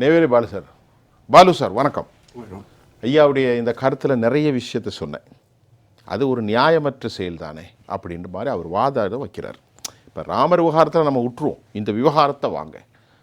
Neyveli Balu sir. Balu sir வணக்கம். ஐயாவுடைய இந்த கருத்தில் நிறைய விஷயத்தை சொன்னேன். அது ஒரு நியாயமற்ற செயல் தானே அப்படின்ற மாதிரி அவர் வாதாட வைக்கிறார். இப்போ ராமர் விவகாரத்தில் நம்ம விட்டுருவோம் இந்த விவகாரத்தை வாங்க.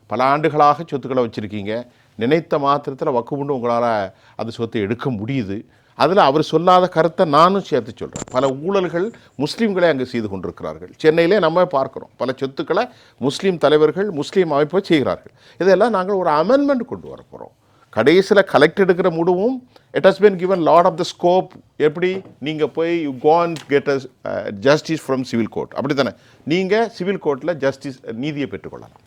பல ஆண்டுகளாக சொத்துக்களை வச்சுருக்கீங்க. நினைத்த மாத்திரத்தில் வக்குமுண்டு உங்களால் அந்த சொத்தை எடுக்க முடியுது. அதில் அவர் சொல்லாத கருத்தை நானும் சேர்த்து சொல்கிறேன் பல ஊழல்கள் முஸ்லீம்களே அங்கே செய்து கொண்டிருக்கிறார்கள். சென்னையிலே நம்ம பார்க்குறோம். பல சொத்துக்களை முஸ்லீம் தலைவர்கள் முஸ்லீம் அமைப்பை செய்கிறார்கள். இதெல்லாம் நாங்கள் ஒரு அமெண்ட்மெண்ட் கொண்டு வர போகிறோம் கடைசியில் கலெக்ட் எடுக்கிற முடிவும் it has been given lot of the scope எப்படி? நீங்கள் போய் you gonna get a justice from civil court அப்படி தானே நீங்கள் சிவில் கோர்ட்டில் ஜஸ்டிஸ் நீதியை பெற்றுக்கொள்ளலாம்.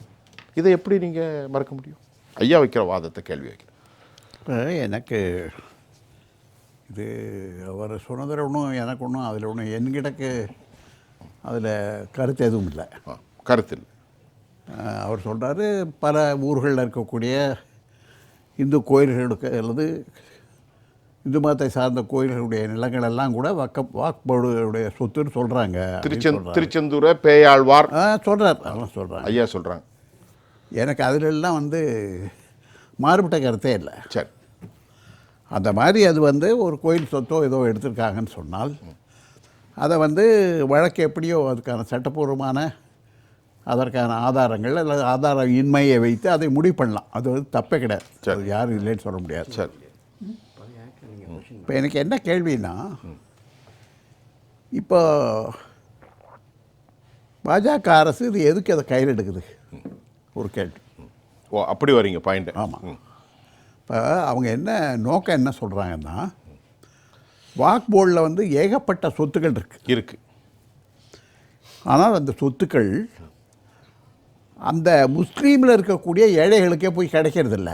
இதை எப்படி நீங்கள் மறக்க முடியும்? ஐயா வைக்கிற வாதத்தை கேள்வி வைக்கிறேன். எனக்கு இது அவர் சொன்னதில் ஒன்றும் எனக்கு ஒன்றும் அதில் ஒன்றும் என்கிட்டக்கு அதில் கருத்து எதுவும் இல்லை. அஹ் அவர் சொல்கிறாரு பல ஊர்களில் இருக்கக்கூடிய இந்து கோயில்களுக்கு அல்லது இந்து மதத்தை சார்ந்த கோயில்களுடைய நிலங்கள் எல்லாம் கூட வக்க வாக்போர்டுடைய சொத்துன்னு சொல்கிறாங்க திருச்செந் திருச்செந்தூரை பேயாழ்வார். சொல்கிறார் அதெல்லாம் சொல்கிறாங்க ஐயா சொல்கிறாங்க எனக்கு அதிலெல்லாம் வந்து மாறுபட்ட கருத்தே இல்லை. சரி. அந்த மாதிரி அது வந்து ஒரு கோயில் சொத்தோ ஏதோ எடுத்திருக்காங்கன்னு சொன்னால் அதை வந்து வழக்கு எப்படியோ அதுக்கான சட்டப்பூர்வமான அதற்கான ஆதாரங்கள் அல்லது ஆதார இன்மையை வைத்து அதை முடிவு பண்ணலாம். அது வந்து தப்பே கிடையாது. அது யாரும் இல்லைன்னு சொல்ல முடியாது. சரி. இப்போ எனக்கு என்ன கேள்வின்னா இப்போ பாஜக அரசு இது எதுக்கு அதை கையில் எடுக்குது? ஒரு கேள்வி. ஓ அப்படி வரீங்க பாயிண்ட் ஆமாம் இப்போ அவங்க என்ன நோக்கம் என்ன சொல்கிறாங்கன்னா வாக் போர்டில் வந்து ஏகப்பட்ட சொத்துக்கள் இருக்குது இருக்கு. ஆனால் அந்த சொத்துக்கள் அந்த முஸ்லீமில் இருக்கக்கூடிய ஏழைகளுக்கே போய் கிடைக்கிறதில்ல.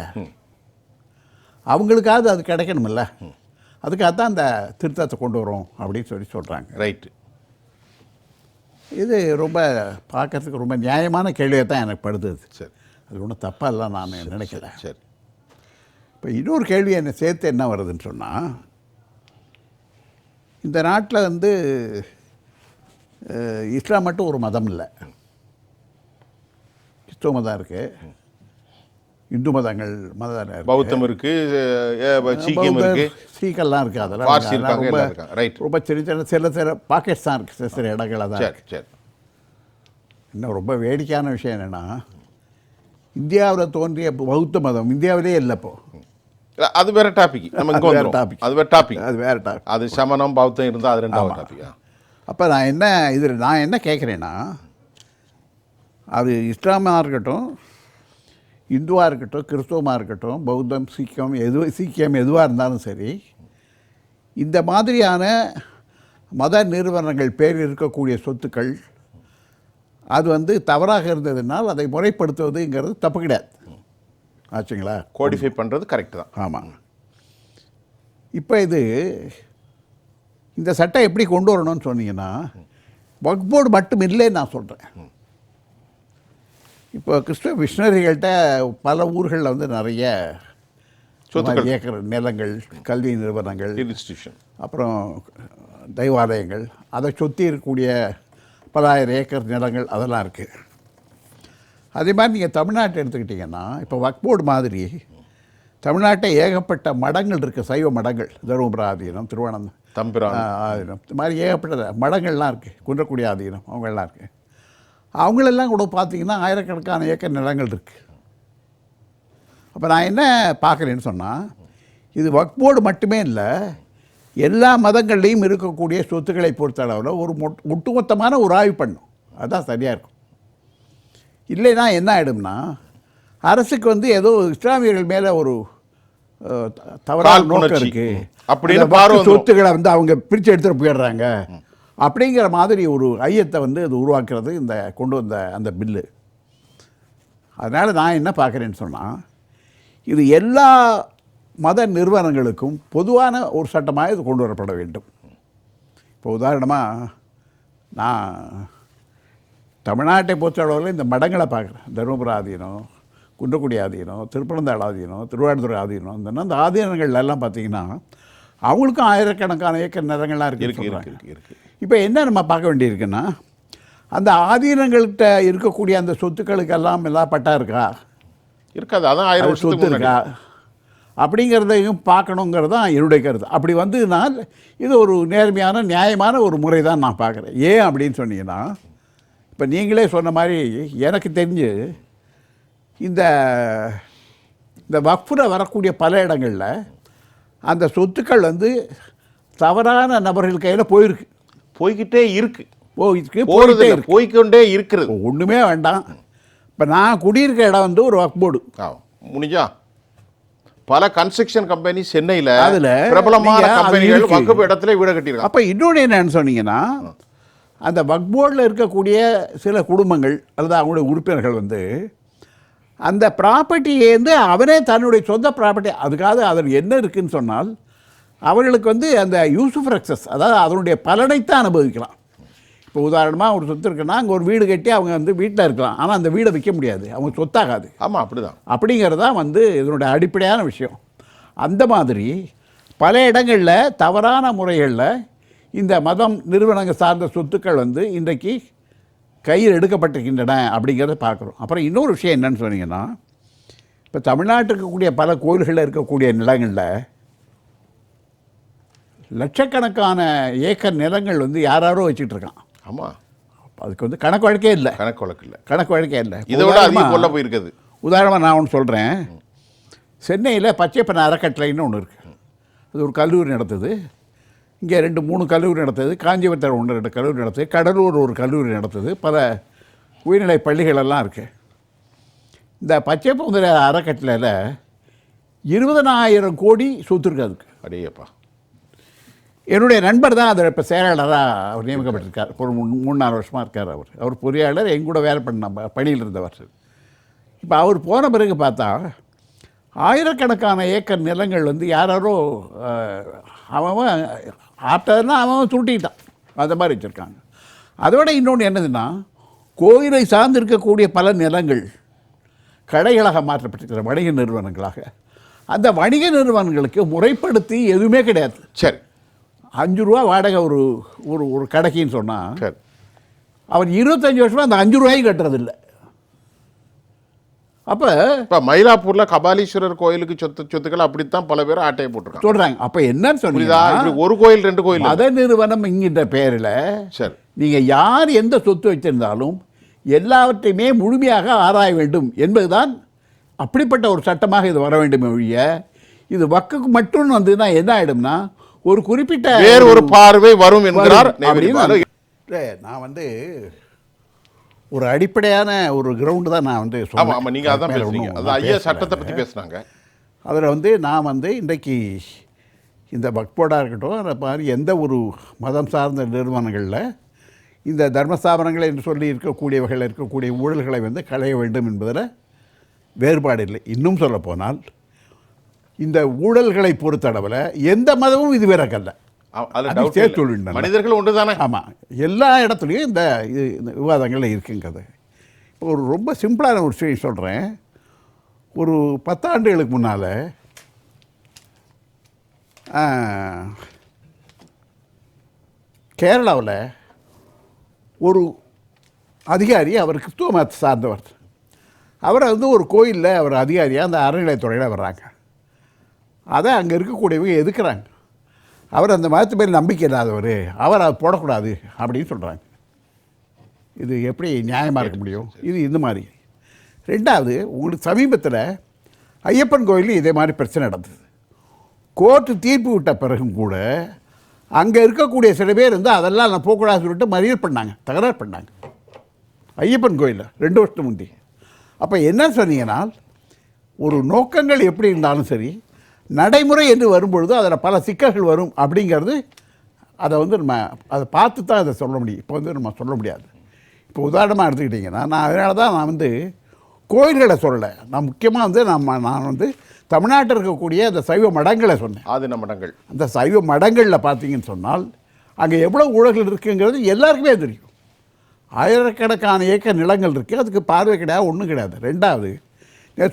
அவங்களுக்காவது அது கிடைக்கணுமில்ல. அதுக்காக தான் அந்த திருத்தத்தை கொண்டு வரோம் அப்படின்னு சொல்லி சொல்கிறாங்க ரைட்டு. இது ரொம்ப பார்க்கறதுக்கு ரொம்ப நியாயமான கேள்வியாக தான் எனக்கு படுது. சரி. அது ஒன்றும் தப்பாக இல்லை நான் நினைக்கல. சரி. இப்போ இன்னொரு கேள்வி என்ன சேர்த்து என்ன வருதுன்னு சொன்னால் இந்த நாட்டில் வந்து இஸ்லாம் மட்டும் ஒரு மதம் இல்லை கிறிஸ்துவ மதம் இருக்குது இந்து மதங்கள் இருக்கு. பௌத்தம் இருக்கு அஹ், சீக்கியம் பௌத்தர், இருக்கு சீக்கெல்லாம் இருக்குது அதெல்லாம் ரொம்ப. Right. ரொம்ப சின்ன சின்ன சில சில பாக்கெட்ஸ் தான் இருக்குது சில சில இடங்களில் தான் சரி. சரி இன்னும் ரொம்ப வேடிக்கையான விஷயம் என்னென்னா இந்தியாவில் தோன்றிய பௌத்த மதம் இந்தியாவிலே இல்லை இப்போ இல்ல, அது வேற டாபிக் அது வேற topic. அது வேற டாபிக் அது வேற டாபிக் அது சமணம் பௌத்தம் இருந்தா அது ரெண்டாவது டாபிக் அப்போ நான் என்ன இதில் நான் என்ன கேட்குறேன்னா அது இஸ்லாமாக இருக்கட்டும் இந்துவாக இருக்கட்டும் கிறிஸ்துவமாக இருக்கட்டும் பௌத்தம் சீக்கியம் எது சீக்கியம் எதுவாக இருந்தாலும் சரி இந்த மாதிரியான மத நிறுவனங்கள் பேர் இருக்கக்கூடிய சொத்துக்கள் அது வந்து தவறாக இருந்ததுனால் அதை முறைப்படுத்துவதுங்கிறது தப்பு கிடையாது. ஆச்சுங்களா? கோடிஃபை பண்றது கரெக்ட் தான். ஆமாம் இப்போ இது இந்த சட்டம் எப்படி கொண்டு வரணும்னு சொன்னீங்கன்னா ஒர்க் போர்டு மட்டும் இல்லைன்னு நான் சொல்கிறேன் இப்போ கிறிஸ்துவ மிஷினரிகள்கிட்ட பல ஊர்களில் வந்து நிறைய. ஏக்கர் நிலங்கள் கல்வி நிறுவனங்கள் இன்ஸ்டிடியூஷன் அப்புறம் தெய்வாலயங்கள் அதை சுற்றி இருக்கக்கூடிய பலாயிரம் ஏக்கர் நிலங்கள் அதெல்லாம் இருக்குது அதே மாதிரி நீங்கள் தமிழ்நாட்டை எடுத்துக்கிட்டிங்கன்னா இப்போ வக்போர்டு மாதிரி தமிழ்நாட்டை ஏகப்பட்ட மடங்கள் இருக்குது சைவ மடங்கள். தருமபுரம் ஆதீனம் திருவனந்தம் தம்பிரான் ஆதீனம். இந்த மாதிரி ஏகப்பட்ட மடங்கள்லாம் இருக்குது குன்றக்குடி ஆதீனம் அவங்கெல்லாம் இருக்குது அவங்களெல்லாம் கூட பார்த்தீங்கன்னா ஆயிரக்கணக்கான ஏக்கர் நிலங்கள் இருக்குது அப்போ நான் என்ன பார்க்குறேன்னு சொன்னால் இது வக்ஃப் போர்டு மட்டுமே இல்லை எல்லா மதங்கள்லேயும் இருக்கக்கூடிய சொத்துக்களை பொறுத்தளவில் ஒரு மொட்- ஒட்டுமொத்தமான ஒரு ஆய்வு பண்ணும். அதுதான் சரியாக இருக்கும். இல்லைன்னா என்ன ஆகிடும்னா அரசுக்கு வந்து ஏதோ இஸ்லாமியர்கள் மேலே ஒரு தவறான நோக்கம். இருக்குது அப்படின்னு. சொத்துக்களை வந்து அவங்க பிரித்து எடுத்துகிட்டு போயிடுறாங்க. அப்படிங்கிற மாதிரி ஒரு ஐயத்தை வந்து அது உருவாக்குறது இந்த கொண்டு வந்த அந்த பில்லு. அதனால் நான் என்ன பார்க்குறேன்னு சொன்னால் இது எல்லா மத நிறுவனங்களுக்கும் பொதுவான ஒரு சட்டமாக இது கொண்டு வரப்பட வேண்டும். இப்போ உதாரணமாக நான் தமிழ்நாட்டை பொறுத்தளவில் இந்த மடங்களை பார்க்குறேன். தருமபுரம் ஆதீனம் குன்றக்குடி ஆதீனம் திருப்பனந்தாள் ஆதீனம் திருவாரூர் ஆதீனம் இந்த அந்த ஆதீனங்கள்ல எல்லாம் பார்த்தீங்கன்னா அவங்களுக்கும் ஆயிரக்கணக்கான ஏக்கர் நிலங்கள்லாம் இருக்கு இருக்குது இருக்கு சொல்கிறாங்க இருக்கு இருக்கு. இப்போ என்ன நம்ம பார்க்க வேண்டியிருக்குன்னா அந்த ஆதீனங்கள்கிட்ட இருக்கக்கூடிய அந்த சொத்துக்களுக்கெல்லாம் எல்லாம் பட்டா இருக்கா? இருக்காது அதான் ஆயிரம் சொத்து இருக்கா? அப்படிங்கிறதையும் பார்க்கணுங்கிறது தான் என்னுடைய கருத்து. அப்படி வந்ததுனால் இது ஒரு நேர்மையான நியாயமான ஒரு முறை தான் நான் பார்க்குறேன். ஏன் அப்படின்னு சொன்னீங்கன்னா இப்போ நீங்களே சொன்ன மாதிரி எனக்கு தெரிஞ்சு இந்த இந்த வக்ஃபில் வரக்கூடிய பல இடங்களில் அந்த சொத்துக்கள் வந்து தவறான நபர்கள் கையில் போயிருக்கு. போய்கிட்டே இருக்கு. போயிருக்கு இருக்கு. போய்க்கொண்டே இருக்கிறது ஒன்றுமே வேண்டாம். இப்போ நான் குடியிருக்க இடம் வந்து ஒரு வக்ஃப் போர்டு. முடிஞ்சா பல கன்ஸ்ட்ரக்ஷன் கம்பெனி சென்னையில அதுல பிரபலமான கம்பெனிகள். வகுப்பு இடத்துல வீடு கட்டியிருக்காங்க. அப்போ இன்னொன்று என்னன்னு சொன்னீங்கன்னா அந்த வக் போர்டில் இருக்கக்கூடிய சில குடும்பங்கள் அல்லது அவங்களுடைய உறுப்பினர்கள் வந்து அந்த ப்ராப்பர்ட்டியேந்து அவனே தன்னுடைய சொந்த ப்ராப்பர்ட்டி அதுக்காக அதில் என்ன இருக்குன்னு சொன்னால் அவர்களுக்கு வந்து அந்த யூசுஃப் ரக்சஸ் அதாவது அதனுடைய பலனைத்தான் அனுபவிக்கலாம். இப்போ உதாரணமாக ஒரு சொத்து இருக்குன்னா அங்கே ஒரு வீடு கட்டி அவங்க வந்து வீட்டில் இருக்கலாம். ஆனால் அந்த வீடை விற்க முடியாது. அவங்க சொத்தாகாது. ஆமா அப்படிதான். அப்படிங்கிறது தான் வந்து இதனுடைய அடிப்படையான விஷயம். அந்த மாதிரி பல இடங்களில் தவறான முறைகளில் இந்த மதம் நிறுவனங்கள் சார்ந்த சொத்துக்கள் வந்து இன்றைக்கு கையில் எடுக்கப்பட்டிருக்கின்றன அப்படிங்கிறத பார்க்குறோம். அப்புறம் இன்னொரு விஷயம் என்னன்னு சொன்னீங்கன்னா இப்போ தமிழ்நாட்டில் இருக்கக்கூடிய பல கோயில்களில் இருக்கக்கூடிய நிலங்களில் லட்சக்கணக்கான ஏக்கர் நிலங்கள் வந்து யாராரோ வச்சுட்டு இருக்கான். ஆமா. அதுக்கு வந்து கணக்கு வழக்கே இல்லை. கணக்கு வழக்கு இல்ல. கணக்கு வழக்கே இல்லை. இதை விட அதிகம் உதாரணமா- கொல்ல போயிருக்குது. உதாரணமாக நான் ஒன்று சொல்கிறேன் சென்னையில் பச்சைப்பண்ண அறக்கட்டளைன்னு ஒன்று இருக்குது அது ஒரு கல்லூரி நடத்துது. இங்கே ரெண்டு மூணு கல்லூரி நடத்துது. காஞ்சிபுரத்தில் ஒன்று ரெண்டு கல்லூரி நடத்துது. கடலூர் ஒரு கல்லூரி நடத்துது. பல உயர்நிலை பள்ளிகள் எல்லாம் இருக்குது இந்த பச்சைப்பகுதிர அறக்கட்டளையில் இருபதனாயிரம் கோடி சொத்து இருக்கு அதுக்கு. அடேயப்பா. என்னுடைய நண்பர் தான் அதில் இப்போ செயலாளராக அவர் நியமிக்கப்பட்டிருக்கார். ஒரு மூணு மூணு நாலு வருஷமாக இருக்கார் அவர். அவர் பொறியாளர் எங்க கூட வேலை பண்ண பணியில் இருந்தவர். இப்போ அவர் போன பிறகு பார்த்தா ஆயிரக்கணக்கான ஏக்கர் நிலங்கள் வந்து யாரோ அவன் ஆட்டர்னா அவன் சுருட்டிட்டான் அந்த மாதிரி வச்சுருக்காங்க. அதோட இன்னொன்று என்னதுன்னா கோயிலை சார்ந்து இருக்கக்கூடிய பல நிலங்கள் கடைகளாக மாற்றப்பட்டிருக்கிற வணிக நிறுவனங்களாக. அந்த வணிக நிறுவனங்களுக்கு முறைப்படுத்தி எதுவுமே கிடையாது. சரி. அஞ்சு ரூபா வாடகை ஒரு ஒரு ஒரு கடைக்குன்னு சொன்னால் சரி. அவர் இருபத்தஞ்சி வருஷமா அந்த அஞ்சு ரூபாயும் கட்டுறதில்ல. அப்போ இப்ப மயிலாப்பூர்ல கபாலீஸ்வரர் கோயிலுக்கு சொத்து சொத்துக்கள் அப்படித்தான் பல பேர் ஆட்டையை போட்டிருக்காங்க. சொல்கிறாங்க அப்போ என்னன்னு இப்படி ஒரு கோயில் ரெண்டு கோயில். மத நிறுவனம் என்கின்ற பெயரில் சரி. நீங்கள் யார் எந்த சொத்து வச்சிருந்தாலும் எல்லாவற்றையுமே முழுமையாக ஆராய வேண்டும் என்பதுதான் அப்படிப்பட்ட ஒரு சட்டமாக இது வர வேண்டும் ஒழிய இது வக்குக்கு மட்டும் வந்துன்னா என்ன ஆயிடும்னா ஒரு குறிப்பிட்ட வேறு ஒரு பார்வை வரும் என்கிறார் நான் வந்து ஒரு அடிப்படையான ஒரு கிரவுண்டு தான் நான் வந்து ஆமா ஆமா நீங்க அதான் ஒண்ணும் அது ஐயா. சட்டத்தை பத்தி பேசுனாங்க. அதில் வந்து நான் வந்து இன்றைக்கு இந்த பக்போர்டாக இருக்கட்டும் அந்த மாதிரி எந்த ஒரு மதம் சார்ந்த நிறுவனங்களில் இந்த தர்மஸ்தாபனங்கள் என்று சொல்லி இருக்கக்கூடியவர்கள் இருக்கக்கூடிய ஊழல்களை வந்து களைய வேண்டும் என்பதில் வேறுபாடு இல்லை. இன்னும் சொல்ல போனால் இந்த ஊழல்களை பொறுத்தளவில் எந்த மதமும் இது விறக்கல்ல சேர்த்து. மனிதர்கள் ஒன்றுதானே? ஆமாம் எல்லா இடத்துலையும் இந்த இது இந்த விவாதங்கள் இருக்குங்கிறது இப்போ ஒரு ரொம்ப சிம்பிளான ஒரு விஷயம் சொல்கிறேன் ஒரு பத்தாண்டுகளுக்கு முன்னால் கேரளாவில் ஒரு அதிகாரி அவர் கிறிஸ்துவ மதத்தை சார்ந்தவர். அவரை வந்து ஒரு கோயிலில் அவர் அதிகாரியாக அந்த அறநிலையத்துறையில் வர்றாங்க. அதை அங்கே இருக்கக்கூடியவங்க எதுக்குறாங்க? அவர் அந்த மதத்து பேர் நம்பிக்கை இல்லாதவர். அவர் அதை போடக்கூடாது அப்படின்னு சொல்கிறாங்க இது எப்படி நியாயமாக இருக்க முடியும்? இது இந்த மாதிரி. ரெண்டாவது உங்களுக்கு சமீபத்தில் ஐயப்பன் கோயிலில் இதே மாதிரி பிரச்சனை நடந்தது. கோர்ட்டு தீர்ப்பு விட்ட பிறகும் கூட அங்கே இருக்கக்கூடிய சில பேர் வந்து அதெல்லாம் நான் போகக்கூடாதுன்னு சொல்லிட்டு மறியல் பண்ணாங்க தகராறு பண்ணாங்க. ஐயப்பன் கோயிலில் ரெண்டு வருஷத்துக்கு முந்தி. அப்போ என்ன சொன்னீங்கன்னா ஒரு நோக்கங்கள் எப்படி இருந்தாலும் சரி நடைமுறை என்று வரும்பொழுது அதில் பல சிக்கல்கள் வரும் அப்படிங்கிறது அதை வந்து நம்ம அதை பார்த்து தான் அதை சொல்ல முடியும். இப்போ வந்து நம்ம சொல்ல முடியாது. இப்போ உதாரணமாக எடுத்துக்கிட்டிங்கன்னா நான் அதனால தான் நான் வந்து கோயில்களை சொல்லலை. நான் முக்கியமாக வந்து நம்ம நான் வந்து தமிழ்நாட்டில் இருக்கக்கூடிய அந்த சைவ மடங்களை சொன்னேன். ஆதின மடங்கள். அந்த சைவ மடங்களில் பார்த்தீங்கன்னு சொன்னால் அங்கே எவ்வளோ ஊழல்கள் இருக்குங்கிறது எல்லாருக்குமே தெரியும். ஆயிரக்கணக்கான ஏக்கர் நிலங்கள் இருக்குது. அதுக்கு பார்வை கிடையாது ஒன்றும் கிடையாது. ரெண்டாவது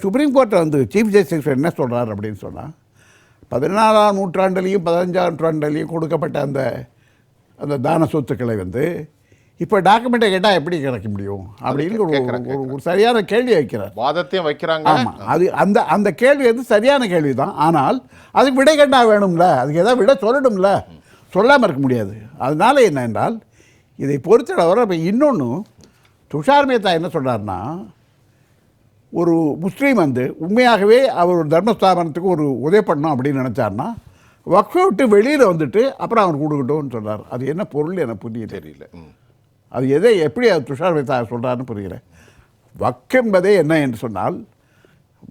சுப்ரீம் கோர்ட்டில் வந்து சீஃப் ஜஸ்டிஸ் என்ன சொல்கிறார் அப்படின்னு சொன்னால் பதினாலாம் நூற்றாண்டுலேயும் பதினஞ்சாம் நூற்றாண்டுலேயும் கொடுக்கப்பட்ட அந்த அந்த தான சொத்துக்களை வந்து இப்போ டாக்குமெண்ட்டை கேட்டால் எப்படி கிடைக்க முடியும்? அப்படின்னு ஒரு ஒரு- சரியான கேள்வி வைக்கிறார். வாதத்தையும் வைக்கிறாங்க ஆமாம் அது அந்த அந்த கேள்வி வந்து சரியான கேள்வி தான் ஆனால் அதுக்கு விடை கண்டா வேணும்ல? அதுக்கு ஏதாவது விடை சொல்லணும்ல? சொல்லாமல் இருக்க முடியாது. அதனால என்ன என்றால் இதை பொறுத்தளவரை இப்போ இன்னொன்று துஷார் மேத்தா என்ன சொல்றாருன்னா ஒரு முஸ்லீம் வந்து உண்மையாகவே அவர் ஒரு தர்மஸ்தாபனத்துக்கு ஒரு உதவி பண்ணணும் அப்படின்னு நினச்சாருன்னா வக்ஃபை விட்டு வெளியில் வந்துட்டு அப்புறம் அவர் கொடுக்கட்டும்னு சொல்றார். அது என்ன பொருள் எனக்கு புரியுது தெரியல. அது எதை எப்படி அது துஷார் மேத்தா சொல்கிறாருன்னு புரியல. வக்கு என்பதே என்ன என்று சொன்னால்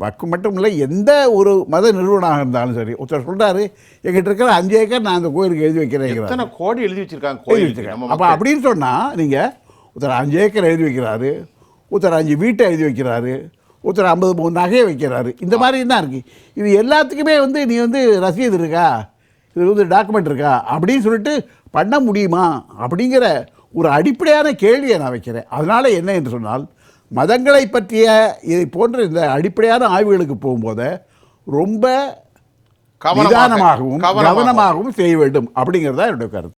வக்கு மட்டும் இல்லை எந்த ஒரு மத நிறுவனமாக இருந்தாலும் சரி ஒருத்தர் சொல்றாரு எங்கிட்ட இருக்கிற அஞ்சு ஏக்கர் நான் அந்த கோயிலுக்கு எழுதி வைக்கிறேன். எத்தனை கோடி எழுதி வச்சிருக்காங்க? கோயில் வச்சிருக்கேன் நம்ம அப்போ அப்படின்னு சொன்னால் நீங்கள் ஒருத்தர் அஞ்சு ஏக்கர் எழுதி வைக்கிறாரு ஒருத்தர் அஞ்சு வீட்டை எழுதி வைக்கிறாரு ஒருத்தர் ஐம்பது மூணு நகையை வைக்கிறாரு. இந்த மாதிரி தான் இருக்குது இது எல்லாத்துக்குமே வந்து நீ வந்து ரசீது இருக்கா? இது வந்து டாக்குமெண்ட் இருக்கா? அப்படின்னு சொல்லிட்டு பண்ண முடியுமா? அப்படிங்கிற ஒரு அடிப்படையான கேள்வியை நான் வைக்கிறேன். அதனால் என்ன என்று சொன்னால் மதங்களை பற்றிய இதை போன்ற இந்த அடிப்படையான ஆய்வுகளுக்கு போகும்போது ரொம்ப நிதானமாகவும் கவனமாக. கவனமாகவும் செய்ய வேண்டும். அப்படிங்கிறது தான் என்னுடைய கருத்து.